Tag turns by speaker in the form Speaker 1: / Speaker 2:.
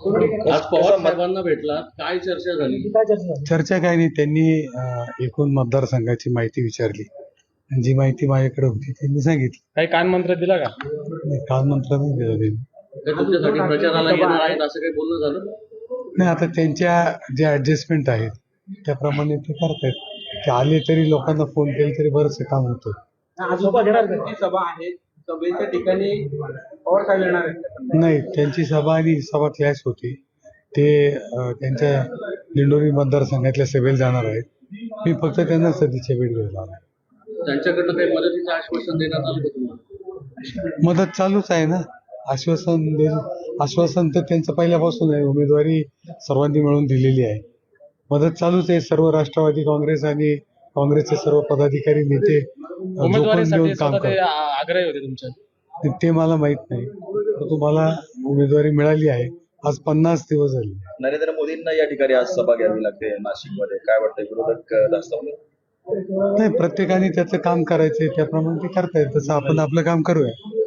Speaker 1: आज पवार साहेबांना भेटला. काय चर्चा झाली?
Speaker 2: चर्चा काय नाही त्यांनी अं, एकूण मतदारसंघाची माहिती विचारली. आणि जी माहिती माझ्याकडे होती त्यांनी सांगितली.
Speaker 3: काही कान मंत्र दिला का?
Speaker 2: नाही काल मंत्र नाही दिलं त्यांनी.
Speaker 1: ते तुमच्यासाठी प्रचाराला येणार आहेत असं काही बोलणं झालं?
Speaker 2: नाही आता त्यांच्या जे ऍडजस्टमेंट आहेत त्याप्रमाणे ते करतायत. ते आले तरी लोकांना फोन केले तरी बरंचसं काम होतं.
Speaker 4: सभा आहे. सभेच्या ठिकाणी पवार साहेब येणार आहेत
Speaker 2: नाही त्यांची सभा आणि सभा क्लॅश होती. ते त्यांच्या दिंडोरी मतदारसंघातल्या सभेला जाणार आहेत. मी फक्त त्यांना सदिच्छा भेट घ्यायला.
Speaker 1: त्यांच्याकडनं काही मदतीचं आश्वासन देण्यात आलं
Speaker 2: मदत चालूच आहे ना. आश्वासन दे आश्वासन तर त्यांचं पहिल्यापासून आहे. उमेदवारी सर्वांनी मिळून दिलेली आहे. मदत चालूच आहे. सर्व राष्ट्रवादी काँग्रेस आणि काँग्रेसचे सर्व पदाधिकारी नेते
Speaker 3: आग्रही होते तुमच्या.
Speaker 2: ते- मला माहीत नाही. परंतु मला उमेदवारी मिळाली आहे. आज पन्नास दिवस झाले.
Speaker 5: नरेंद्र मोदींना या ठिकाणी आज सभा घ्यावी लागते नाशिकमध्ये. काय वाटतंय विरोधक
Speaker 2: नाही प्रत्येकाने त्याचं काम करायचंय. त्याप्रमाणे ते करतायत. तसं आपण आपलं काम करूया.